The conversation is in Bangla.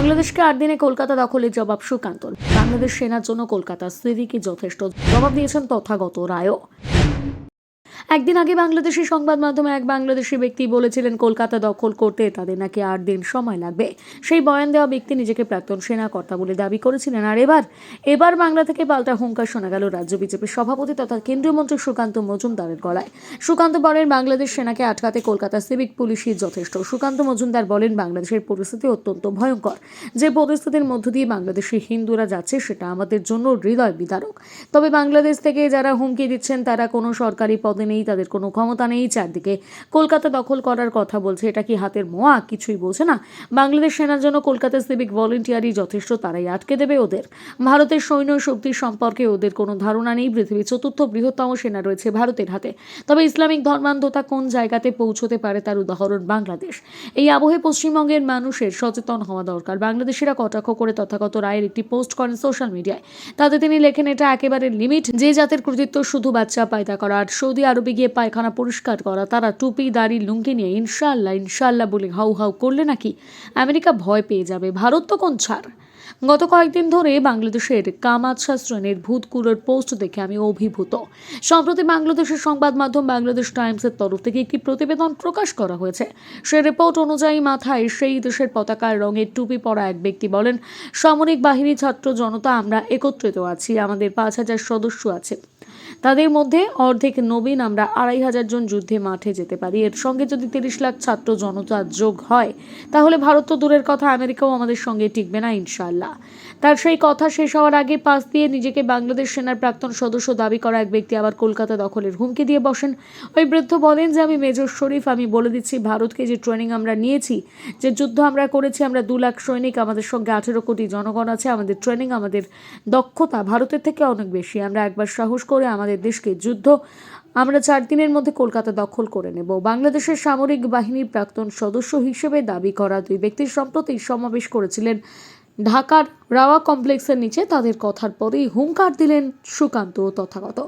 বাংলাদেশকে আট দিনে কলকাতা দখলের জবাব সুকান্ত বাংলাদেশ সেনার জন্য কলকাতা সিভিকে যথেষ্ট জবাব দিয়েছেন তথাগত রায়ও। একদিন আগে বাংলাদেশি সংবাদ মাধ্যমে এক বাংলাদেশি ব্যক্তি বলেছিলেন, কলকাতা দখল করতে তাদের নাকি আট দিন সময় লাগবে। সেই বয়ান দেওয়া ব্যক্তি নিজেকে প্রাক্তন সেনাকর্তা বলে দাবি করেছিলেন। আর এবার এবার বাংলা থেকে পাল্টা হুঙ্কার শোনা গেল রাজ্য বিজেপির সভাপতি তথা কেন্দ্রীয় মন্ত্রী সুকান্ত মজুমদারের গলায়। সুকান্ত বলেন, বাংলাদেশ সেনাকে আটকাতে কলকাতা সিভিক পুলিশই যথেষ্ট। সুকান্ত মজুমদার বলেন, বাংলাদেশের পরিস্থিতি অত্যন্ত ভয়ঙ্কর। যে পরিস্থিতির মধ্য দিয়ে বাংলাদেশি হিন্দুরা যাচ্ছে, সেটা আমাদের জন্য হৃদয় বিদারক। তবে বাংলাদেশ থেকে যারা হুমকি দিচ্ছেন, তারা কোনো সরকারি পদে নেই তাদের কোনো ক্ষমতা নেই, চারদিকে কলকাতা দখল করার কথা বলছে। এটা কি হাতের মোয়া? কিছুই বলছে না। বাংলাদেশ সেনার জন্য কলকাতা সিভিক ভলেন্টিয়ারই যথেষ্ট, তারাই আটকে দেবে ওদের। ভারতের সৈন্য শক্তি সম্পর্কে ওদের কোনো ধারণা নেই। পৃথিবীর চতুর্থ বৃহত্তম সেনা রয়েছে ভারতের হাতে। তবে ইসলামিক ধর্মান্ধতা কোন জায়গাতে পৌঁছতে পারে তার উদাহরণ বাংলাদেশ। এই আবহে পশ্চিমবঙ্গের মানুষের সচেতন হওয়া দরকার। বাংলাদেশিরা কটাক্ষ করে তথাগত রায়ের একটি পোস্ট করেন সোশ্যাল মিডিয়ায়। তাতে তিনি লেখেন, এটা একেবারে লিমিট। যে জাতের কৃতিত্ব শুধু বাচ্চা পায়দা করা আর সৌদি আরবে গিয়ে পায়খানা পরিষ্কার করা, তারা টুপি, দাড়ি, লুঙ্গি নিয়ে ইনশাল্লাহ ইনশাল্লাহ বলে হাউ হাউ করলে নাকি আমেরিকা ভয় পেয়ে যাবে। ভারত তো কোন ছাড়? গত কয়েকদিন ধরে বাংলাদেশের কামাচ্ছা শ্রেণির ভূতকুলোর পোস্ট দেখে আমি অভিভূত। সম্প্রতি বাংলাদেশের সংবাদ মাধ্যম বাংলাদেশ টাইমসের তরফ থেকে একটি প্রতিবেদন প্রকাশ করা হয়েছে। সে রিপোর্ট অনুযায়ী মাথায় সেই দেশের পতাকার রঙের টুপি পরা এক ব্যক্তি বলেন, সামরিক বাহিনী ছাত্র জনতা আমরা একত্রিত আছি, আমাদের পাঁচ হাজার সদস্য আছে। তাদের মধ্যে অর্ধেক নবীন আমরা আড়াই হাজার জন যুদ্ধে মাঠে যেতে পারি। এর সঙ্গে যদি তিরিশ লাখ ছাত্র জনতা যোগ হয়, তাহলে ভারত তো দূরের কথা, আমেরিকাও আমাদের সঙ্গে টিকবে না ইনশাল্লাহ তার সেই কথা শেষ হওয়ার আগে পাশ দিয়ে নিজেকে বাংলাদেশ সেনার প্রাক্তন সদস্য দাবি করা এক ব্যক্তি আবার কলকাতা দখলের হুমকি দিয়ে বসেন। ওই বৃদ্ধ বলেন যে, আমি মেজর শরীফ, আমি বলে দিচ্ছি ভারতকে যে ট্রেনিং আমরা নিয়েছি, যে যুদ্ধ আমরা করেছি, আমরা দু লাখ সৈনিক, আমাদের সঙ্গে আঠেরো কোটি জনগণ আছে, আমাদের ট্রেনিং আমাদের দক্ষতা ভারতের থেকে অনেক বেশি। আমরা একবার সাহস করে আমাদের দেশকে যুদ্ধ আমরা চার দিনের মধ্যে কলকাতা দখল করে নেব। বাংলাদেশের সামরিক বাহিনীর প্রাক্তন সদস্য হিসেবে দাবি করা দুই ব্যক্তি সম্প্রতি সমাবেশ করেছিলেন ঢাকার রাওয়া কমপ্লেক্সের নিচে। তাদের কথার পরেই হুঙ্কার দিলেন সুকান্ত তথাগত।